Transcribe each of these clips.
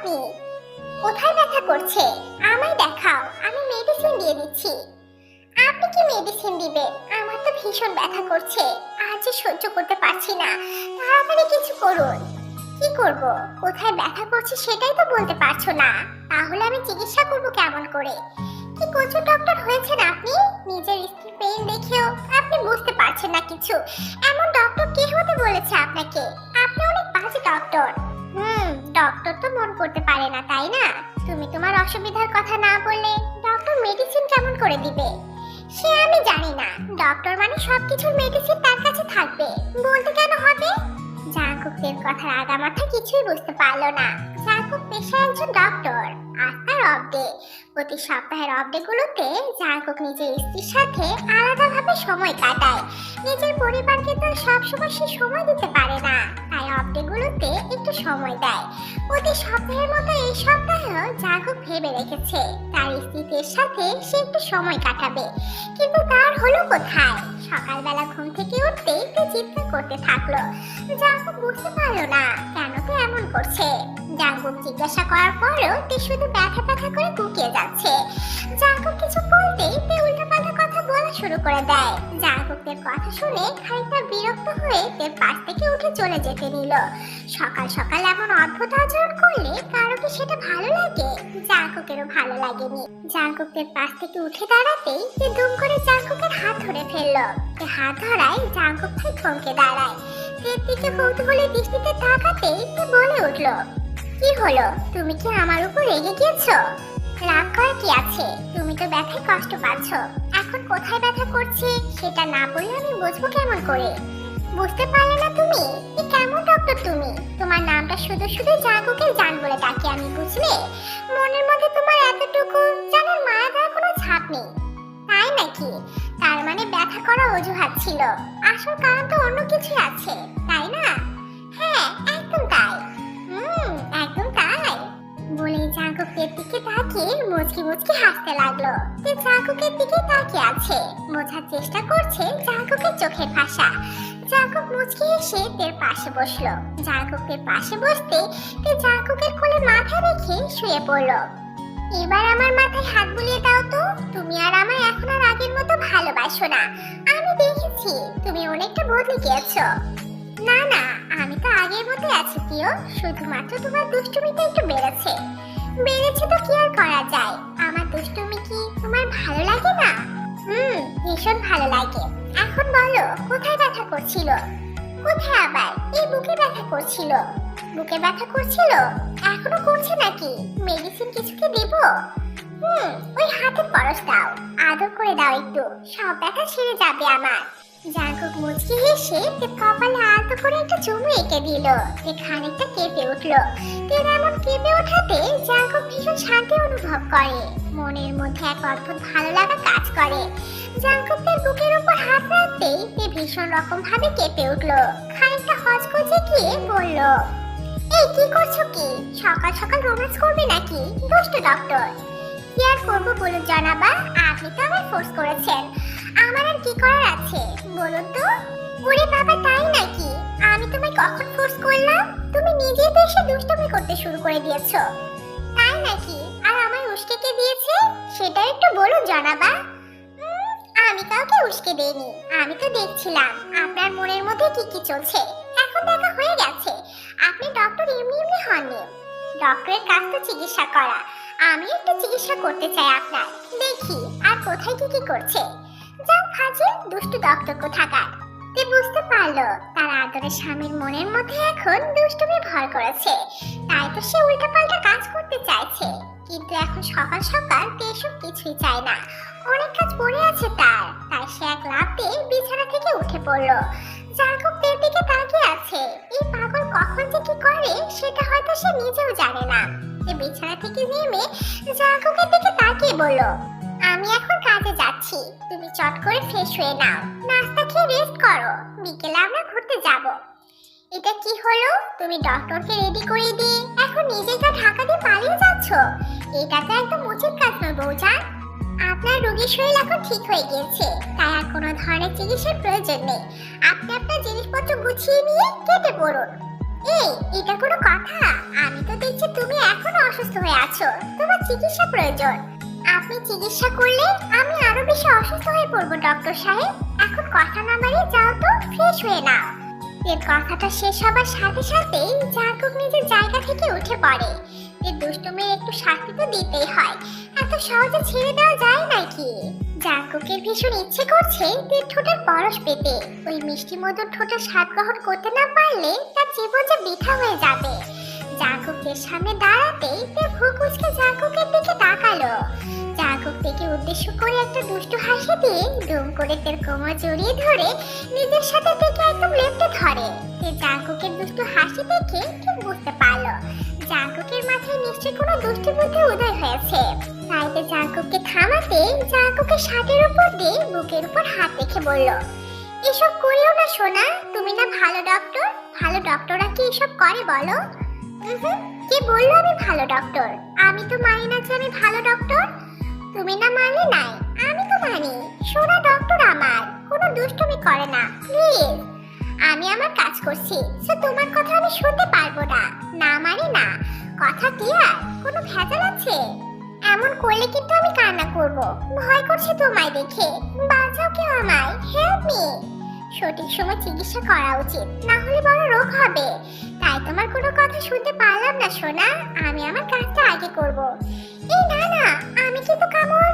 আপনি? কোথায় ব্যথা করছে? আমায় দেখাও, আমি মেডিসিন দিয়ে দিচ্ছি। আপনি কি মেডিসিন দিবেন? আমার তো ভীষণ ব্যথা করছে আর যে সহ্য করতে পারছি না, তাড়াতাড়ি কিছু করুন। কি করব? কোথায় ব্যথা করছে সেটাই তো বলতে পারছ না। তাহলে আমি চিকিৎসা করব কেমন করে? কি কচু ডক্টর হয়েছেন আপনি? নিজের স্ত্রীর পেইন দেখেও আপনি বুঝতে পারছেন না কিছু। এমন ডক্টর কে হতে বলেছে আপনাকে? আপনি অনেক বাজে ডক্টর ডক্টর তো মন করতে পারে না, তাই না? তুমি তোমার অসুবিধার কথা না বললে ডক্টর মেডিসিন কেমন করে দিবে? সে আমি জানি না। ডক্টর মানে সবকিছুর মেডিসিন তার কাছে থাকবে। বলতে কেন হবে? জাঙ্কুকের কথার আগামাথা কিছুই বুঝতে পারল না। জাঙ্কুক পেশায় একজন ডক্টর আর তার প্রতি সপ্তাহের অফডেগুলোতে জাঙ্কুক নিজের স্ত্রীর সাথে আলাদাভাবে সময় কাটায়। নিজের পরিবারকে তো সবসময় সে সময় দিতে পারে না। তাই অফডেগুলোতে একটু সময় দেয়। প্রতি সপ্তাহের মতো এই সপ্তাহেও জাঙ্কুক ভেবে রেখেছে। তার স্ত্রীদের সাথে সে একটু সময় কাটাবে। কিন্তু তার হলো কোথায়? সকালবেলা ঘুম থেকে উঠতেই সে চিন্তা করতে থাকল। জাঙ্কুক বুঝতে পারল না, কেন তো এমন করছে? জাঙ্কুক জিজ্ঞাসা করার পরেও তে শুধু ব্যথা ব্যথা করে কুকিয়ে যাচ্ছে। জাঙ্কুক কিছু বলতেই তে উল্টাপাল্টা কথা বলা শুরু করে দেয়। জাঙ্কুকের কথা শুনে খানিকটা বিরক্ত হয়ে তে পাশ থেকে উঠে চলে যেতে নিল। সকাল সকাল এমন অদ্ভুত আচরণ করলে কারও কি সেটা ভালো লাগে? জাঙ্কুকেরও ভালো লাগেনি। জাঙ্কুকের পাশ থেকে উঠে দাঁড়াতেই তে দুম করে জাঙ্কুকের হাত ধরে ফেলল। তে হাত ধরায় জাঙ্কুক ভাই থমকে দাঁড়ায়। তের দিকে কৌতূহলী দৃষ্টিতে তাকাতেই তে বলে উঠল কি হলো? তুমি কি আমার উপর রেগে গিয়েছো? রাগ করার কি আছে? তুমি তো ব্যথায় কষ্ট পাচ্ছ। এখন কোথায় ব্যথা করছে সেটা না বললে আমি বুঝব কেমন করে? বুঝতে পারলে না তুমি? কি কেমন ডক্টর তুমি? তোমার নামটা শুধু শুধু জাগুকে জান বলে ডাকি আমি, বুঝলে? মনের মধ্যে তোমার এতটুকু জানার মায়া দেওয়ার কোনো ছাপ নেই। তাই নাকি? তার মানে ব্যথা করা অজুহাত ছিল। আসল কারণ তো অন্য কিছু আছে। তাই না? জাঙ্কুকের দিকে তাকিয়ে মুচকি মুচকি হাসতে লাগল। সে জাঙ্কুকের দিকে তাকিয়ে আছে। বোঝার চেষ্টা করছে জাঙ্কুকের চোখের ভাষা। জাঙ্কুক মুচকি এসে তের পাশে বসল। জাঙ্কুকের পাশে বসতে তে জাঙ্কুকের কোলে মাথা রেখে শুয়ে পড়ল। এবার আমার মাথায় হাত বুলিয়ে দাও তো। তুমি আর আমায় এখন আর আগের মতো ভালোবাসো না। আমি দেখেছি তুমি অনেকটা বদলে গিয়েছো। না না, আমি তো আগের মতো আছি, প্রিয়। শুধুমাত্র তোমার দুষ্টুমিটা একটু বেড়েছে। বেড়েছে তো কি আর করা যায়? আমার দুষ্টুমি কি তোমার ভালো লাগে না? হুম, ভীষণ ভালো লাগে। এখন বলো, কোথায় ব্যথা করছিল? কোথায় আবার? এই বুকে ব্যথা করছিল। বুকে ব্যথা করছিল? এখনও করছে নাকি? মেডিসিন কিছুকে দেব? হুম, ওই হাতে পরশ দাও। আদর করে দাও একটু। সব ব্যথা সেরে যাবে আমার। জাঙ্কুক মুচকি হেসে তে কপালে আলতো করে একটা চুমু এঁকে দিল। তে খানিকটা কেঁপে উঠল। তের এমন কেঁপে ওঠাতে জাঙ্কুক ভীষণ শান্তি অনুভব করে। মনের মধ্যে এক অদ্ভুত ভালো লাগা কাজ করে। জাঙ্কুকের বুকের উপর হাত রাখতেই তে ভীষণ রকম ভাবে কেঁপে উঠল। খানিকটা হজকচে গিয়ে বলল, এই, কি করছ কি? সকাল সকাল রোম্যান্স করবে নাকি? দুষ্ট ডক্টর। কি আর করব বলুন জানাবা? আপনি তো আমায় ফোর্স করেছেন। আমার আর কি করার আছে? বলুন তো। ওরে বাবা, তাই নাকি? আমি তোমায় কখন ফোর্স করলাম? তুমি নিজেই তো এসে দুষ্টুমি করতে শুরু করে দিয়েছ। তাই নাকি? আর আমায় উস্কে কে দিয়েছে? সেটা একটু বলুন জানাবা। আমি কাউকে উস্কে দেইনি। আমি তো দেখছিলাম আপনার মনের মধ্যে কি কি চলছে। এখন দেখা হয়ে গেছে। আপনি ডক্টর এমনি এমনি হননি। ডক্টরের কাজ তো চিকিৎসা করা। আমি একটু চিকিৎসা করতে চাই আপনার। দেখি, আর কোথায় কি কি করছে। ফাজিল দুষ্টু ডক্টর কোথাকার? তে বুঝতে পারল তার আদরের স্বামীর মনের মধ্যে এখন দুষ্টুমি ভর করেছে। তাই তো সে উল্টাপাল্টা কাজ করতে চাইছে। কিন্তু এখন সকাল সকাল তে এসব কিছুই চায় না। অনেক কাজ পড়ে আছে তার। তাই সে এক লাভ দিয়ে বিছানা থেকে উঠে পড়ল। জাগব তের দিকে তাকিয়ে আছে। এই পাগল কখন যে কি করে সেটা হয়তো সে নিজেও জানে না। সে বিছানা থেকে নেমে জাগবের দিকে তাকিয়ে বলল, আমি এখন কাজে যাচ্ছি। তুমি চট করে ফ্রেশ হয়ে নাও। নাস্তা খেয়ে রেস্ট করো। বিকেলে আমরা ঘুরতে যাব। এটা কি হলো? তুমি ডক্টরকে রেডি করে দিয়ে এখন নিজে যা ঢাকা দিয়ে পালিয়ে যাচ্ছ? এটা তো একদম উচিত কাজ নয় বৌজান আপনার রোগীর শরীর এখন ঠিক হয়ে গিয়েছে। তাই আর কোনো ধরনের চিকিৎসার প্রয়োজন নেই। আপনি আপনার জিনিসপত্র গুছিয়ে নিয়ে কেটে পড়ুন। এই, এটা কোনো কথা? আমি তো দেখছি তুমি এখনও অসুস্থ হয়ে আছো। তোমার চিকিৎসা প্রয়োজন। আপনি চিকিৎসা করলে আমি আরও বেশি অসুস্থ হয়ে পড়ব, ডক্টর সাহেব। এখন কথা না বাড়িয়ে যাও তো, ফ্রেশ হয়ে নাও। এর কথাটা শেষ হবার সাথে সাথেই জাকুব নিজের জায়গা থেকে উঠে পড়ে। এর দুষ্টুমের একটু শাস্তি তো দিতেই হয়। এত সহজে ছেড়ে দেওয়া যায় নাকি? জাকুকের ভীষণ ইচ্ছে করছে তীর ঠোঁটের পরশ পেতে। ওই মিষ্টি মধুর ঠোঁটের স্বাদ গ্রহণ করতে না পারলে তার জীবন যে বৃথা হয়ে যাবে। জাকুকের সামনে দাঁড়াতেই ভুকুচকে জাকুকের দিকে তাকালো। জাকুক থেকে উদ্দেশ্য করে একটা দুষ্টু হাসি দিয়ে দুম করে তের কোমর জড়িয়ে ধরে নিজের সাথে থেকে একদম লেপটে ধরে। তে জাকুকের দুষ্টু হাসি দেখে ঠিক বুঝতে পারল। জাকুকের মাথায় নিশ্চয়ই কোনো দুষ্টি বুদ্ধি উদয় হয়েছে। তাইতে জাকুককে থামাতে জাকুকের শার্টের উপর দিয়ে বুকের উপর হাত রেখে বলল, এসব করিও না সোনা, তুমি না ভালো ডক্টর ভালো ডক্টররা কি এসব করে বলো? কে বলল আমি ভালো ডক্টর আমি তো মানি না যে আমি ভালো ডক্টর তুমি না মানলে নাই, আমি তো মানি। সোনা ডক্টর আমার, কোনো দুষ্টুমি করে না প্লিজ আমি আমার কাজ করছি, সো তোমার কথা আমি শুনতে পারব না না মানে না। কথা ক্লিয়ার কোনো ভেজাল আছে? এমন করলে কিন্তু আমি কান্না করব। ভয় করছে তোমায় দেখে। বাঁচাও কেউ আমায় হেল্প মি সঠিক সময় চিকিৎসা করা উচিত। না হলে বড় রোগ হবে। তাই তোমার কোনো কথা শুনতে পারলাম না, সোনা। আমি আমার কাজটা আগে করব। এই না না, আমি কিন্তু কামড়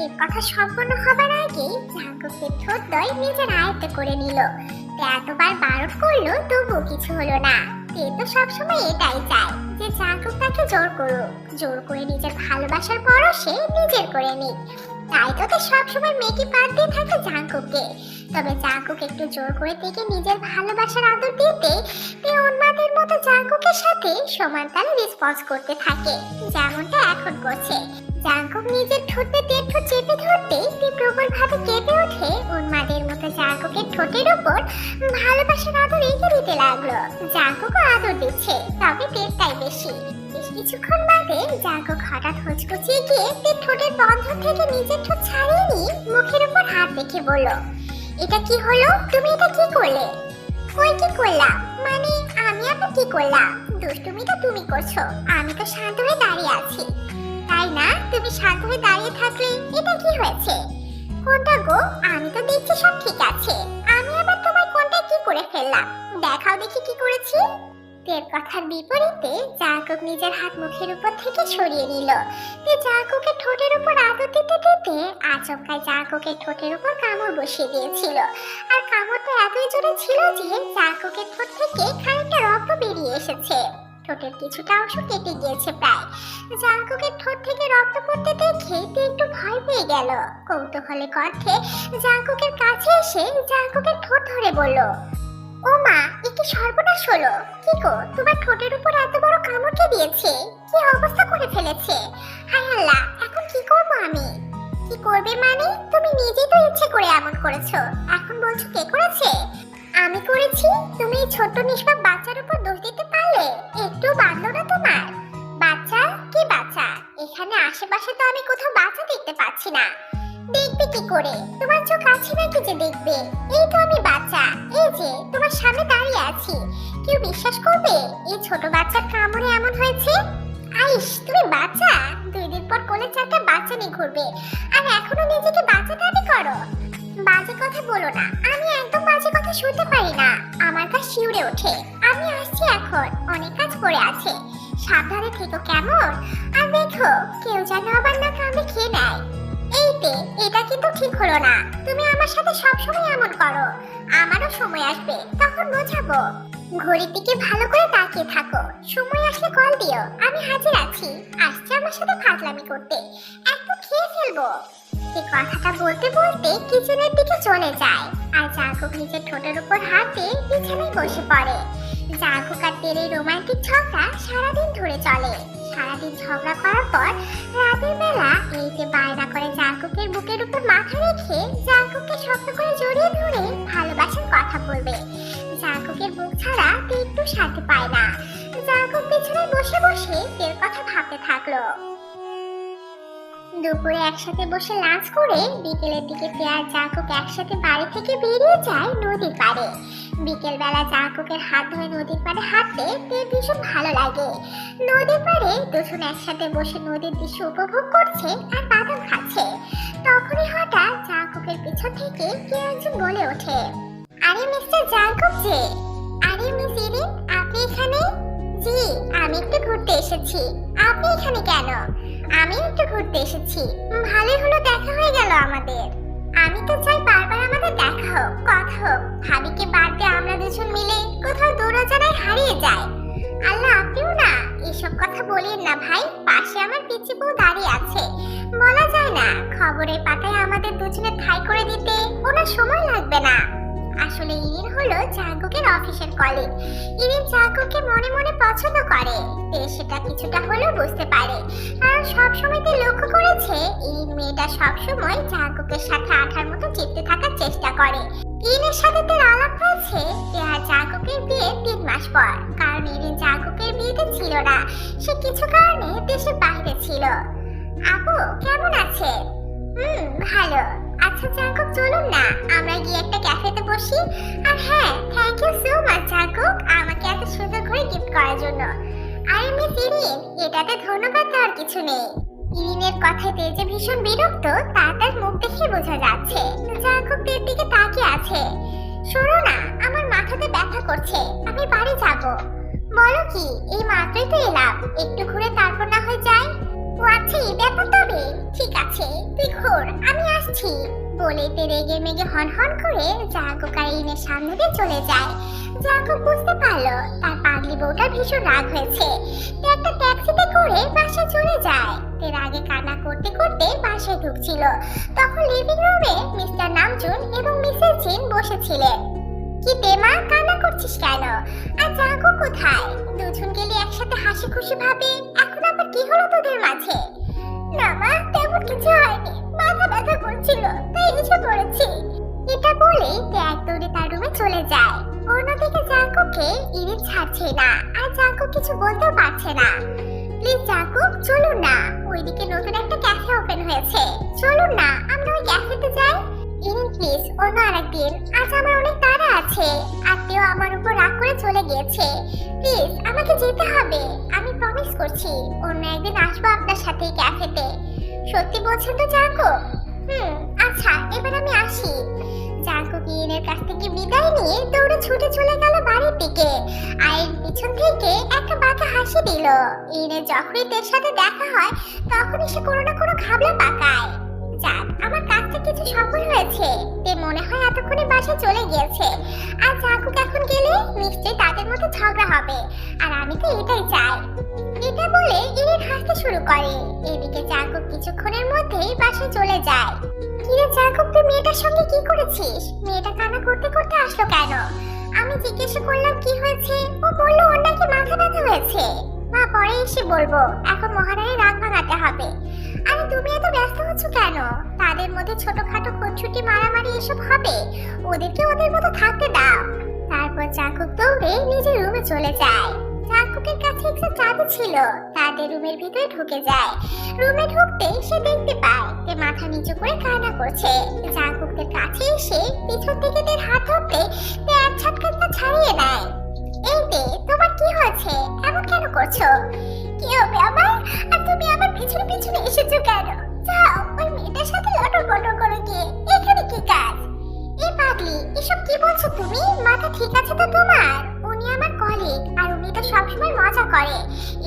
এর কথা সম্পূর্ণ হবার আগেই ঠোঁট দয় নিজের আয়ত্ত করে নিল। এতবার বারণ করল তবুও কিছু হলো না। তে তো সবসময় এটাই চায় যে জাঙ্কুক তাকে জোর করুক। জোর করে নিজের ভালোবাসার পরশে নিজের করে নিক। তাই তো তে সবসময় মেয়েকে পাত দিয়ে থাকে জাঙ্কুককে। তবে জাঙ্কুক একটু জোর করে থেকে নিজের ভালোবাসার আদর দিতে তে উন্মাদের মতো জাঙ্কুকের সাথে সমান তালে রেসপন্স করতে থাকে, যেমনটা এখন করছে। জাঙ্কুক নিজের ঠোঁটে তীর ঠোঁট চেপে ধরতেই তে প্রবল ভাবে কেঁপে ওঠে। উন্মাদের মতো জাঙ্কুকের ঠোঁটের উপর ভালোবাসার আদর রেখে দিতে লাগল। জাঙ্কুকও আদর দিচ্ছে, তবে টেরটাই বেশি। কিছুক্ষণ বাদে জাঙ্কুক হঠাৎ হচকুচিয়ে গিয়ে তীর ঠোঁটের বন্ধন থেকে নিজের ঠোঁট ছাড়িয়ে নিয়ে মুখের উপর হাত রেখে বলল, এটা কি হলো? তুমি এটা কি করলে? কই কি করলাম? মানে আমি আবার কি করলাম? দুষ্টুমিটা তুমি করছ। আমি তো শান্ত হয়ে দাঁড়িয়ে আছি। তাই না? তুমি শান্ত হয়ে দাঁড়িয়ে থাকলে এটা কি হয়েছে? কোনটা গো? আমি তো দেখছি সব ঠিক আছে। আমি আবার তোমায় কোনটা কি করে ফেললাম? দেখাও দেখি কি করেছি। তের কথার বিপরীতে জাকুক নিজের হাত মুখের উপর থেকে সরিয়ে নিল। তে জাকুকের ঠোঁটের উপর আদর দিতে দিতে আচমকায় জাকুকের ঠোঁটের উপর কামড় বসিয়ে দিয়েছিল। আর কামড়টা এতই জোরে ছিল যে জাকুকের ঠোঁট থেকে খানিকটা রক্ত বেরিয়ে এসেছে। ঠোঁটের কিছুটা অংশ কেটে গিয়েছে প্রায়। জাঙ্কুকের ঠোঁট থেকে রক্ত পড়তে দেখে তে একটু ভয় পেয়ে গেল। কৌতূহলে কণ্ঠে জাঙ্কুকের কাছে এসে জাঙ্কুকের ঠোঁট ধরে বলল, ও মা একটু সর্বনাশ হলো? কি গো, তোমার ঠোঁটের উপর এত বড় কামড় কে দিয়েছে? কি অবস্থা করে ফেলেছে? হায় আল্লাহ, এখন কি করব আমি? কি করবে মানে? তুমি নিজেই তো ইচ্ছে করে এমন করেছ। এখন বলছো কে করেছে? আমি করেছি? তুমি ছোট্ট নিষ্পাপ বাচ্চার উপর দোষ দিতে পারলে একটু বাঁধলো না তোমার। বাচ্চা কি বাচ্চা? এখানে আশেপাশে তো আমি কোথাও বাচ্চা দেখতে পাচ্ছি না। দেখবে কি করে? তোমার চোখ আছে নাকি যে দেখবে? এই তো আমি বাচ্চা। এই যে, তোমার সামনে দাঁড়িয়ে আছি। কেউ বিশ্বাস করবে এই ছোট বাচ্চার কামড়ে এমন হয়েছে? আইস, তুমি বাচ্চা? দুই দিন পর কোলে চারটা বাচ্চা নিয়ে ঘুরবে। আর এখনও নিজেকে বাচ্চা দাবি করো? কথা বলো না। আমি একদম বাজে কথা শুনতে পারি না। আমার কাজ শিউরে ওঠে। আমি আসছি এখন। অনেক কাজ পড়ে আছে। সাবধানে থেকো কেমন? আর দেখো, কেউ যেন আবার না কামড়ে খেয়ে নেয়। এই তে, এটা কিন্তু ঠিক হলো না। তুমি আমার সাথে সবসময় এমন করো। আমারও সময় আসবে। তখন বোঝাবো। ঘড়ির দিকে ভালো করে তাকিয়ে থাকো। সময় আসলে কল দিও। আমি হাজির আছি। আসছে আমার সাথে ফাজলামি করতে। একটু খেয়ে ফেলব। সে কথাটা বলতে বলতে কিচেনের দিকে চলে যায় আর জাঙ্কুক নিজের ঠোঁটের উপর হাত দিয়ে বিছানায় বসে পড়ে। জাঙ্কুক আর তের এই রোমান্টিক ঝগড়া সারাদিন ধরে চলে। সারাদিন ঝগড়া করার পর রাতের বেলা এই যে বায়না করে জাঙ্কুকের বুকের উপর মাথা রেখে জাঙ্কুককে শক্ত করে জড়িয়ে ধরে ভালোবাসার কথা বলবে। জাঙ্কুকের বুক ছাড়া তে একটু শান্তি পায় না। জাঙ্কুক বিছানায় বসে বসে তের কথা ভাবতে থাকল। দুপুরে একসাথে বসে লাঞ্চ করে বিকেলের দিকে পেয়ার জাকুক একসাথে বাড়ি থেকে বেরিয়ে যায় নদীর পাড়ে। বিকেলবেলা জাকুকের হাত ধরে নদীর পাড়ে হাঁটতে তে ভীষণ ভালো লাগে। নদীর পাড়ে দুজন একসাথে বসে নদীর দৃশ্য উপভোগ করছে আর বাদাম খাচ্ছে। তখনই হঠাৎ জাঙ্কুকের পিছন থেকে কেউ একজন বলে ওঠে, আরে মিস্টার জাঙ্কুক যে, আরে মিস ইরিন, আপনি এখানে? জি, আমি একটু ঘুরতে এসেছি। আপনি এখানে কেন? আমি একটু ঘুরতে এসেছি। ভালোই হলো, দেখা হয়ে গেল আমাদের। আমি তো চাই বারবার আমাদের দেখা হোক, কথা হোক। ভাবিকে বাদ দিয়ে আমরা দুজন মিলে কোথাও দৌড়াজানায় হারিয়ে যাই। আল্লাহ, আপনিও না এসব কথা বলিন না ভাই। পাশে আমার পিচি বউ দাঁড়িয়ে আছে। বলা যায় না, খবরের পাতায় আমাদের দুজনের ঠাই করে দিতে ওনার সময় লাগবে না। আসলে ইরিন হলো জাঙ্কুকের অফিসের কলিগ ইরিন জাঙ্কুককে মনে মনে পছন্দ করে। তে সেটা কিছুটা হলেও বুঝতে পারে। কারণ সবসময় তে লক্ষ্য করেছে ইরিন মেয়েটা সবসময় জাঙ্কুকের সাথে আঠার মতো চিপতে থাকার চেষ্টা করে। ইরিনের সাথে তার আলাপ হয়েছে আর জাঙ্কুকের বিয়ে তিন মাস পর। কারণ ইরিন জাঙ্কুকের বিয়েতে ছিল না। সে কিছু কারণে দেশের বাইরে ছিল। আপু, কেমন আছে হুম, ভালো। আচ্ছা জাঙ্কুক চলুন না। আমরা গিয়ে একটা ক্যাফেতে বসি। আর হ্যাঁ thank you so much Jungkook আমাকে এত সুন্দর করে গিফট করার জন্য। আরে মিস ইরিন, এটাতে ধন্যবাদ দেওয়ার কিছু নেই। ইরিনের কথায় তেজে ভীষণ বিরক্ত তা তার মুখ দেখে বোঝা যাচ্ছে। জাঙ্কুক তের দিকে তাকিয়ে আছে। শোনো না, আমার মাথাতে ব্যথা করছে, আমি বাড়ি যাব। বলো কি, এই মাত্রই তো এলাম। একটু ঘুরে তারপর না হয় যাই। ও আচ্ছা ব্যাপার তবে। ঠিক আছে, তুই ঘোর, আমি আসছি। বলে তে রেগে মেগে হন হন করে জাঙ্কুক আর ইরিনের সামনে দিয়ে চলে যায়। জাঙ্কুক বুঝতে পারল, তার পাগলি বউটা ভীষণ রাগ হয়েছে। একটা ট্যাক্সিতে করে বাসায় চলে যায়। এর আগে কান্না করতে করতে বাসায় ঢুকছিল। তখন লিভিং রুমে মিস্টার নামজুন এবং মিসেস জিন বসেছিলেন। কি তেমা কান্না করছিস কেন? আর জাগো কোথায়? দুজন গেলে একসাথে হাসি খুশি ভাবে কি হলো তোদের মাঝে। না মা, তেমন কিছু হয়নি। মাথা ব্যথা করছিল, তাই এসে পড়েছি এটা বলে ত্যাগ দৌড়ে তার রুমে চলে যায়। অন্যদিকে জাঙ্কুকে ইরিন ছাড়ছে না, আর জাঙ্কু কিছু বলতেও পারছে না। প্লিজ জাঙ্কুক চলুন না। ওইদিকে নতুন একটা ক্যাফে ওপেন হয়েছে। চলুন না, আমরা ওই ক্যাফেতে যাই। ইরিন প্লিজ, অন্য আরেকদিন। আজ আমার অনেক তাড়া আছে। আত্মীয় আমার উপর রাগ করে চলে গিয়েছে। প্লিজ, আমাকে যেতে হবে। আমি প্রমিস করছি। অন্য একদিন আসব আপনার সাথে ক্যাফেতে। সত্যি বলছেন তো জাঙ্কুক হুম আচ্ছা এবার আমি আসি। ইরিনের কাছ থেকে বিদায় নিয়ে দৌড়ে ছুটে চলে গেল বাড়ির দিকে। আয়ের পিছন থেকে একটা হাসি দিল। ইরিনের যখনই তের সাথে দেখা হয়, তখনই সে কোনো না কোনো খাবলা পাকায়। যাক, আমার কাজটা কিছু সফল হয়েছে। তে মনে হয় এতক্ষণে বাসায় চলে গিয়েছে। আর জাঙ্কুক এখন গেলে নিশ্চয়ই তাদের মধ্যে ঝগড়া হবে। আর আমি তো এটাই চাই। এটা বলে ইরিন হাসতে শুরু করে এদিকে জাঙ্কুক কিছুক্ষণের মধ্যেই বাসায় চলে যায়। কিরে জাঙ্কুক তুই মেয়েটার সঙ্গে কি করেছিস? মেয়েটা কান্না করতে করতে আসলো কেন? আমি জিজ্ঞাসা করলাম, কি হয়েছে? ও বলল ওর নাকি মাথা ব্যথা হয়েছে। মা, পরে এসে বলব। এখন মহারানীর রাগ ভাঙাতে হবে। আরে, তুমি এত ব্যস্ত হচ্ছ কেন? তাদের মধ্যে ছোটখাটো খুনছুটি মারামারি এসব হবে। ওদেরকে ওদের মতো থাকতে দাও। তারপর চাকুক দৌড়ে নিজের রুমে চলে যায়। চাকুকের কাছে একটা চাবি ছিল। তাদের রুমের ভিতরে ঢুকে যায়। রুমে ঢুকতে সে দেখতে পায় যে মাথা নিচু করে কান্না করছে। চাকুকদের কাছে এসে পিছন থেকে তার হাত ধরতে তে এক ঝটকাটা ছাড়িয়ে নেয়। এই তে তোমার কি হয়েছে? এমন কেন করছ? কি হবে আমার আর তুমি আমার পিছনে পিছনে এসেছ কেন? যাও, ওই মেয়েটার সাথে লটর পটর করে গিয়ে। এখানে কি কাজ? এ পাগলি, এসব কি বলছো তুমি? মাথা ঠিক আছে তো তোমার? উনি আমার কলিগ আর তো সবসময় মজা করে।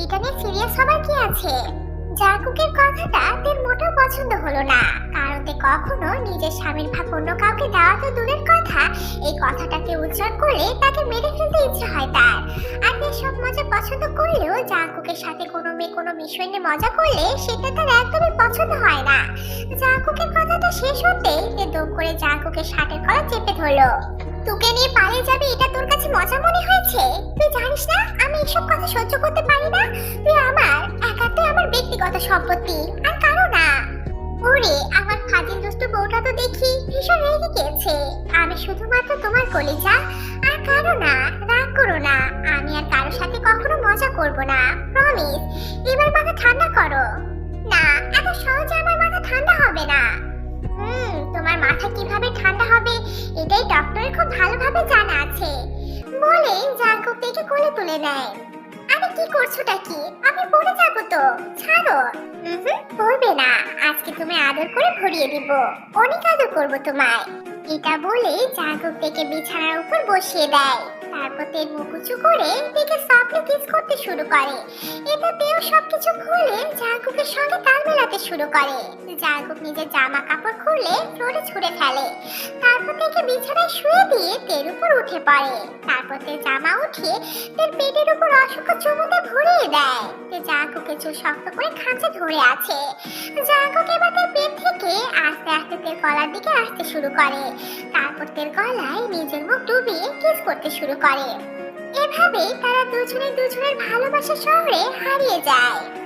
এটা নিয়ে সিরিয়াস হবার কি আছে? জাকুকের কথাটা তের মোটেও পছন্দ হলো না। কারণ তে কখনো নিজের স্বামীর ভাগ অন্য কাউকে দেওয়া তো দূরের কথা। এই কথাটাকে উচ্চারণ করলে তাকে মেরে ফেলতে ইচ্ছে হয় তার। আর তে সব মজা পছন্দ করলেও জাকুকের সাথে কোনো মেয়ে কোনো বিষয় নিয়ে মজা করলে সেটা তার একদমই পছন্দ হয় না। জাকুকের কথাটা শেষ হতেই তে দম করে জাকুকের শার্টের কলার চেপে ধরলো। তোকে নিয়ে পালিয়ে যাবে, এটা তোর কাছে মজা মনে হয়েছে? তুই জানিস না, আমি এসব কথা সহ্য করতে পারি না? তুই আমার একাতে আমার ব্যক্তিগত সম্পত্তি, আর কারও না। ওরে, আমার ফাজিল দুষ্ট বউটা তো দেখি ভীষণ রেগে গেছে। আমি শুধুমাত্র তোমার কলিজা, আর কারও না, রাগ করো না। আমি আর কারোর সাথে কখনো মজা করব না প্রমিস এবার মাথা ঠান্ডা করো। না, এত সহজে আমার মাথা ঠান্ডা হবে না। তোমার মাথা কীভাবে ঠান্ডা হবে, এটাই ডক্টরের খুব ভালোভাবে জানা আছে। বলে জাঙ্কুক দেখে কোলে তুলে নেয়। আরে কি করছোটা কি? আমি পড়ে যাব তো, ছাড়ো। পড়বে না, আজকে তুমি আদর করে ভরিয়ে দিব। অনেক আদর করব তোমায়। এটা বলে জাগর দেখে বিছানার উপর বসিয়ে দেয়। তেল মুকুচু করে দেখে সফটলি কিস করতে শুরু করে। এটা তেও সবকিছু খুলে জাগুকের সঙ্গে তাল মেলাতে শুরু করে। জাগুক নিজের জামা কাপড় খুলে ফ্লোরে ছুঁড়ে ফেলে। তারপর থেকে বিছানায় শুয়ে দিয়ে তের উপর উঠে পড়ে। তারপর তে জামা উঠিয়ে তের পেটের উপর অসংখ্য চুমুতে ভরিয়ে দেয়। তে জাগুকে চুল শক্ত করে খাঁচে ধরে আছে। জাগুক এবার তার পেট থেকে আস্তে আস্তে তের গলার দিকে আসতে শুরু করে। তারপর তের গলায় নিজের মুখ ডুবিয়ে কিস করতে শুরু করে। এভাবেই তারা দুজনে দুজনের ভালোবাসা শহরে হারিয়ে যায়।